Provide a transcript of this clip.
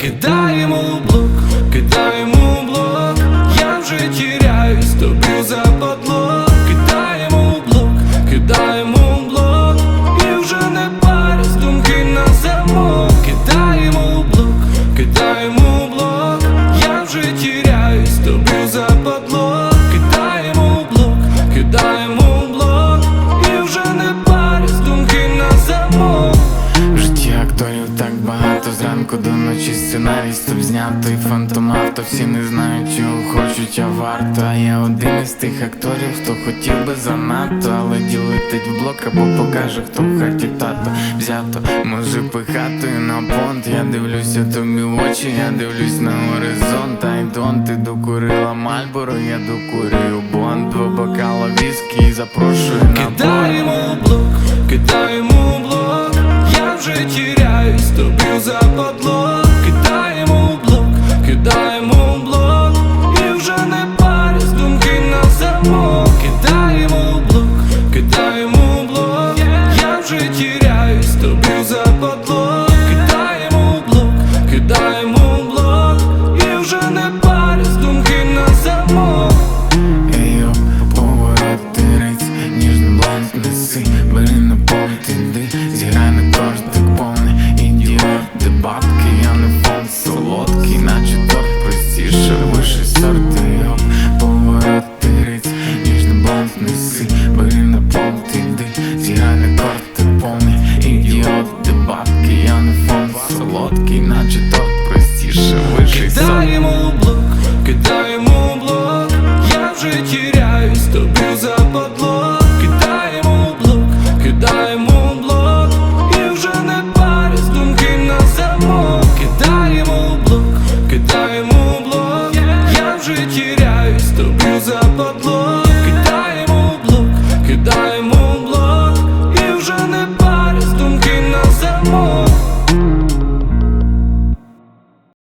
Кидаємо ночі сценарій стоп знято і фантомавто Всі не знають, чого хочуть, а варто. А я один із тих акторів, хто хотів би занадто Але діл летить в блок або покаже, хто в хаті тато. Взято, може пихатою на понт. Я дивлюся тобі в очі, я дивлюсь на горизонт. Don't, ти докурила Мальборо, я докурюю бонд. Два бокала віскі і запрошую на кидаємо тобі Кидаємо блок, кидаємо блок, і вже не парюсь, думки на замок. Ейо, повороти ніжний бланк неси Бери на понт,